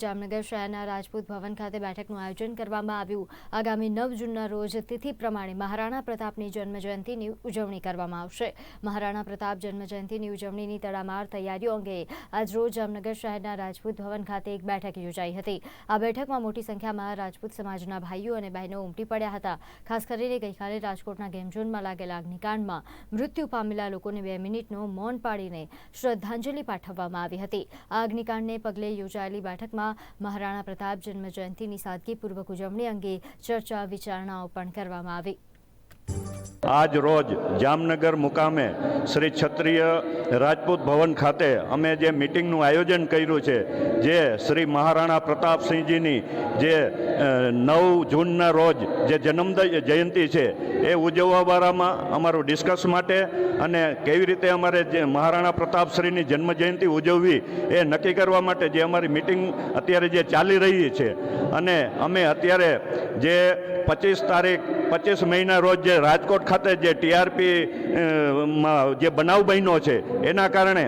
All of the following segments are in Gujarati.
જામનગર શહેરના રાજપૂત ભવન ખાતે બેઠકનું આયોજન કરવામાં આવ્યું. આગામી નવ જૂનના રોજ તિથિ પ્રમાણે મહારાણા પ્રતાપની જન્મજયંતિની ઉજવણી કરવામાં આવશે. મહારાણા પ્રતાપ જન્મજયંતિની ઉજવણીની તડામાર તૈયારીઓ અંગે આજરોજ જામનગર શહેરના રાજપૂત ભવન ખાતે એક બેઠક યોજાઈ હતી. આ બેઠકમાં મોટી સંખ્યામાં રાજપૂત સમાજના ભાઈઓ અને બહેનો ઉમટી પડ્યા હતા. ખાસ કરીને ગઈકાલે રાજકોટના ગેમઝોનમાં લાગેલા અગ્નિકાંડમાં મૃત્યુ પામેલા લોકોને બે મિનિટનો મૌન પાડીને શ્રદ્ધાંજલિ પાઠવવામાં આવી હતી. આ અગ્નિકાંડને પગલે યોજાયેલી બેઠકમાં મહારાણા પ્રતાપ જન્મજયંતિની સાદગીપૂર્વક ઉજવણી અંગે ચર્ચા વિચારણાઓ પણ કરવામાં આવી. આજ રોજ જામનગર મુકામે શ્રી ક્ષત્રિય રાજપૂત ભવન ખાતે અમે જે મિટિંગનું આયોજન કર્યું છે, જે શ્રી મહારાણા પ્રતાપસિંહજીની જે નવ જૂનના રોજ જે જન્મ જયંતિ છે, એ ઉજવવાવાળામાં અમારું ડિસ્કસ માટે અને કેવી રીતે અમારે જે મહારાણા પ્રતાપશ્રીની જન્મ જયંતિ ઉજવવી એ નક્કી કરવા માટે જે અમારી મિટિંગ અત્યારે જે ચાલી રહી છે. અને અમે અત્યારે જે પચીસ તારીખ પચીસ મહિના રોજ જે રાજકોટ ખાતે જે ટીઆરપી માં જે બનાવ બન્યો છે, એના કારણે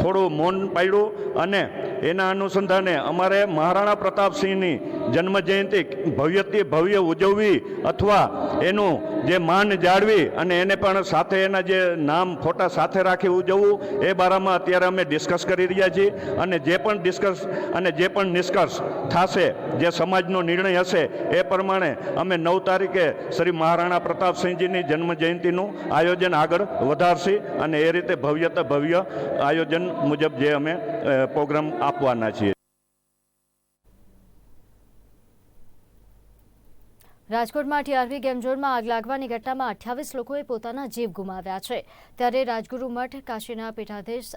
થોડું મૌન પાડ્યું અને એના અનુસંધાને અમારે મહારાણા પ્રતાપસિંહની જન્મજયંતિ ભવ્યથી ભવ્ય ઉજવવી અથવા એનું જે માન જાળવી અને એને પણ સાથે એના જે નામ ફોટા સાથે રાખી ઉજવવું, એ બારામાં અત્યારે અમે ડિસ્કસ કરી રહ્યા છીએ અને જે પણ ડિસ્કસ અને જે પણ નિષ્કર્ષ થશે, જે સમાજનો નિર્ણય હશે, એ પ્રમાણે અમે નવ તારીખે શ્રી મહારાણા પ્રતાપસિંહજીની જન્મજયંતિનું આયોજન આગળ વધારશી અને એ રીતે ભવ્યતા ભવ્ય આયોજન મુજબ જે અમે પ્રોગ્રામ આપવાના છીએ. રાજકોટમાં ટીઆરપી ગેમઝોનમાં આગ લાગવાની ઘટનામાં અઠ્યાવીસ લોકોએ પોતાના જીવ ગુમાવ્યા છે. ત્યારે રાજગુરુ મઠ કાશીના પીઠાધીશ